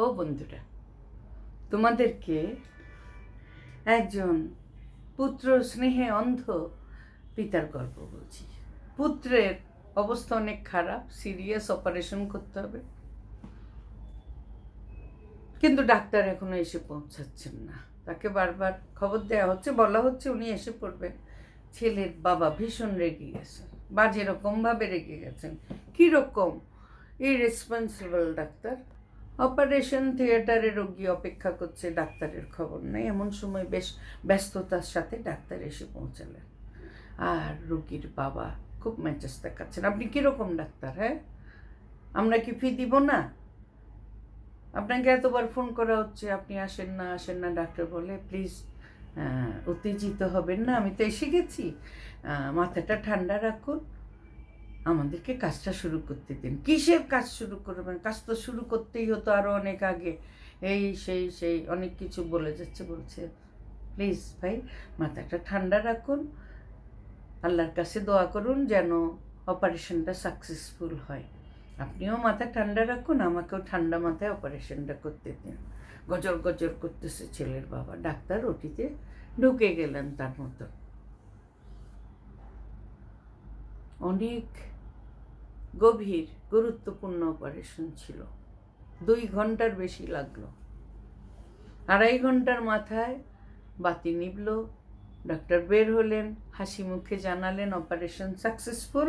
ও বন্ধুরা, তোমাদেরকে একজন পুত্র স্নেহে অন্ধ পিতার গল্প বলছি। পুত্রের অবস্থা অনেক খারাপ সিরিয়াস অপারেশন করতে হবে। কিন্তু ডাক্তার এখনও এসে পৌঁছাচ্ছেন না। তাকে বারবার খবর দেওয়া হচ্ছে, বলা হচ্ছে উনি এসে পড়বেন। ছেলের বাবা ভীষণ রেগে গেছেন, বাজে রকমভাবে রেগে গেছেন। কীরকম ইরেসপন্সিবল ডাক্তার। অপারেশন থিয়েটারে রোগী অপেক্ষা করছে, ডাক্তারের খবর নেই। এমন সময় বেশ ব্যস্ততার সাথে ডাক্তার এসে পৌঁছালেন। আর রোগীর বাবা খুব মেজাজ দেখাচ্ছেন আপনি কীরকম ডাক্তার হ্যাঁ? আমরা কি ফি দিব না? আপনাকে এতবার ফোন করা হচ্ছে, আপনি আসেন না আসেন না, ডাক্তার বলে প্লিজ উত্তেজিত হবেন না, আমি তো এসে গেছি। মাথাটা ঠান্ডা রাখুন আমাদেরকে কাজটা শুরু করতে দিন। কিসের কাজ শুরু করবেন? কাজ তো শুরু করতেই হতো আরও অনেক আগে। এই, সেই সেই, অনেক কিছু বলে যাচ্ছে, বলছে, প্লিজ ভাই, মাথাটা ঠান্ডা রাখুন। আল্লাহর কাছে দোয়া করুন যেন অপারেশনটা সাকসেসফুল হয়। আপনিও মাথা ঠান্ডা রাখুন, আমাকেও ঠান্ডা মাথায় অপারেশনটা করতে দিন। গজর গজর করতেছে ছেলের বাবা। ডাক্তার ওটিতে ঢুকে গেলেন তার মতো। অনেক গভীর, গুরুত্বপূর্ণ অপারেশন ছিল। দুই ঘণ্টার বেশি লাগল। আড়াই ঘণ্টার মাথায় বাতি নিবল, ডাক্তার বের হলেন, হাসি মুখে জানালেন অপারেশন সাকসেসফুল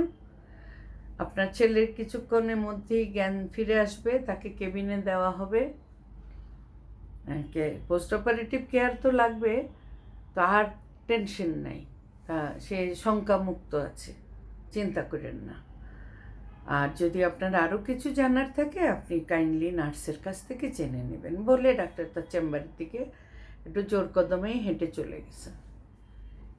আপনার ছেলের কিছুক্ষণের মধ্যেই জ্ঞান ফিরে আসবে, তাকে কেবিনে দেওয়া হবে। পোস্ট অপারেটিভ কেয়ার তো লাগবে, তার টেনশন নাই। তা, সে শঙ্কামুক্ত আছে, চিন্তা করেন না। আর যদি আপনার আরও কিছু জানার থাকে, আপনি কাইন্ডলি নার্সের কাছ থেকে জেনে নেবেন। বলে ডাক্তার তার চেম্বারের দিকে একটু জোর কদমেই হেঁটে চলে গেছেন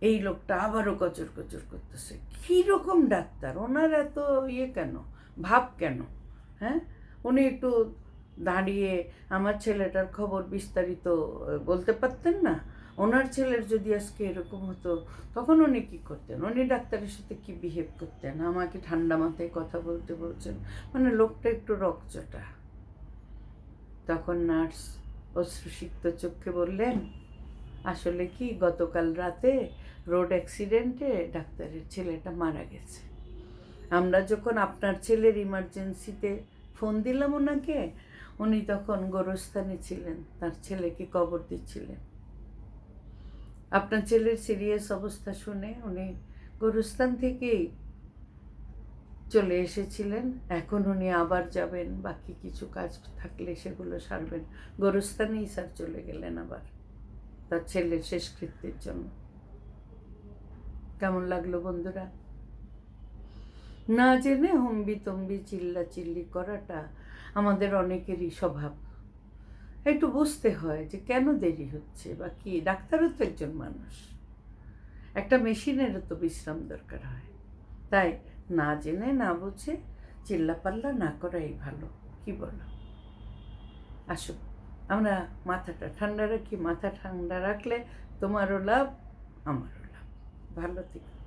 এই লোকটা আবারও কচর কচর করতেছে। কীরকম ডাক্তার? ওনার এত ইয়ে কেন? ভাব কেন? হ্যাঁ? উনি একটু দাঁড়িয়ে আমার ছেলেটার খবর বিস্তারিত বলতে পারতেন না? ওনার ছেলের যদি আজকে এরকম হতো, তখন উনি কী করতেন? উনি ডাক্তারের সাথে কি বিহেভ করতেন? আমাকে ঠান্ডা মাথায় কথা বলতে বলছেন মানে লোকটা একটু রকচটা তখন নার্স অশ্রুসিক্ত চোখে বললেন, আসলে কি গতকাল রাতে রোড অ্যাক্সিডেন্টে ডাক্তারের ছেলেটা মারা গেছে। আমরা যখন আপনার ছেলের ইমার্জেন্সিতে ফোন দিলাম ওনাকে, উনি তখন গোরস্থানে ছিলেন, তার ছেলেকে কবর দিচ্ছিলেন। আপনার ছেলের সিরিয়াস অবস্থা শুনে উনি গোরস্থান থেকেই চলে এসেছিলেন। এখন উনি আবার যাবেন, বাকি কিছু কাজ থাকলে সেগুলো সারবেন। গোরস্থানেই স্যার চলে গেলেন আবার, তার ছেলের শেষকৃত্যের জন্য। কেমন লাগল বন্ধুরা? না জেনে হম্বি তম্বি চিল্লা চিল্লি করাটা আমাদের অনেকেরই স্বভাব। একটু বুঝতে হয় যে কেন দেরি হচ্ছে বা কি? ডাক্তারও তো একজন মানুষ। একটা মেশিনেরও তো বিশ্রাম দরকার হয়। তাই না জেনে, না বুঝে চিল্লাপাল্লা না করাই ভালো। কি বলো? আসো, আমরা মাথাটা ঠান্ডা রাখি। মাথা ঠান্ডা রাখলে তোমারও লাভ, আমারও লাভ। ভালো থেকে।